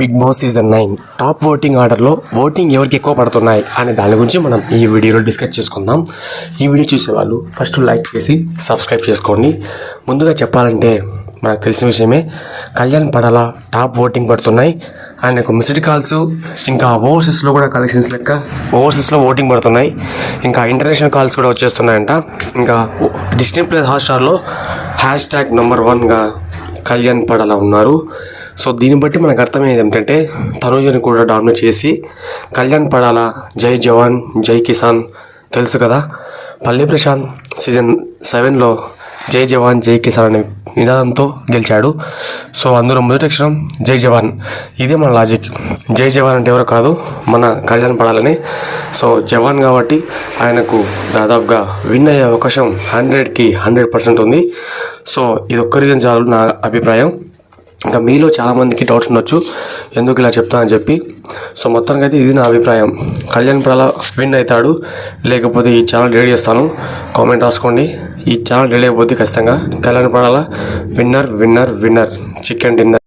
Bigg Boss season nine top voting ఆర్డర్లో voting ఎవరికి ఎక్కువ పడుతున్నాయి అనే దాని గురించి మనం ఈ వీడియోలో డిస్కస్ చేసుకుందాం. ఈ వీడియో చూసేవాళ్ళు ఫస్ట్ లైక్ చేసి సబ్స్క్రైబ్ చేసుకోండి. ముందుగా చెప్పాలంటే మనకు తెలిసిన విషయమే కళ్యాణ్ పడాల టాప్ ఓటింగ్ పడుతున్నాయి. ఆయనకు మిస్డ్ కాల్స్ ఇంకా ఓవర్సీస్లో కూడా కలెక్షన్స్ లెక్క ఓవర్సీస్లో ఓటింగ్ పడుతున్నాయి. ఇంకా ఇంటర్నేషనల్ కాల్స్ కూడా వచ్చేస్తున్నాయంట. ఇంకా డిస్నీ ప్లేస్ హాట్స్టార్లో హ్యాష్ ట్యాగ్ నెంబర్ వన్గా కళ్యాణ్ పడాల ఉన్నారు. సో దీన్ని బట్టి మనకు అర్థమయ్యేది ఏంటంటే తనూజని కూడా డామినేట్ చేసి కళ్యాణ్ పడాలా జై జవాన్ జై కిసాన్ తెలుసు కదా? పల్లె ప్రశాంత్ సీజన్ సెవెన్లో జై జవాన్ జై కిసాన్ అనే నినాదంతో గెలిచాడు. సో అందులో మొదటి అక్షరం జై జవాన్. ఇదే మన లాజిక్ జై జవాన్ అంటే ఎవరు కాదు మన కళ్యాణ్ పడాలని. సో జవాన్ కాబట్టి ఆయనకు దాదాపుగా విన్ అయ్యే అవకాశం హండ్రెడ్కి హండ్రెడ్ పర్సెంట్ ఉంది. సో ఇది ఒక్క రీజన్ చాలు నా అభిప్రాయం. ఇంకా మీలో చాలామందికి డౌట్స్ ఉండొచ్చు. ఎందుకు ఇలా చెప్తానని చెప్పి. సో మొత్తానికి అయితే ఇది నా అభిప్రాయం. కళ్యాణ్ ప్రాల విన్ అవుతాడు. లేకపోతే ఈ ఛానల్ రెడీ చేస్తాను. కామెంట్ రాసుకోండి. ఈ ఛానల్ రెడీ అయిపోతే ఖచ్చితంగా Kalyan ప్రాల winner winner winner chicken dinner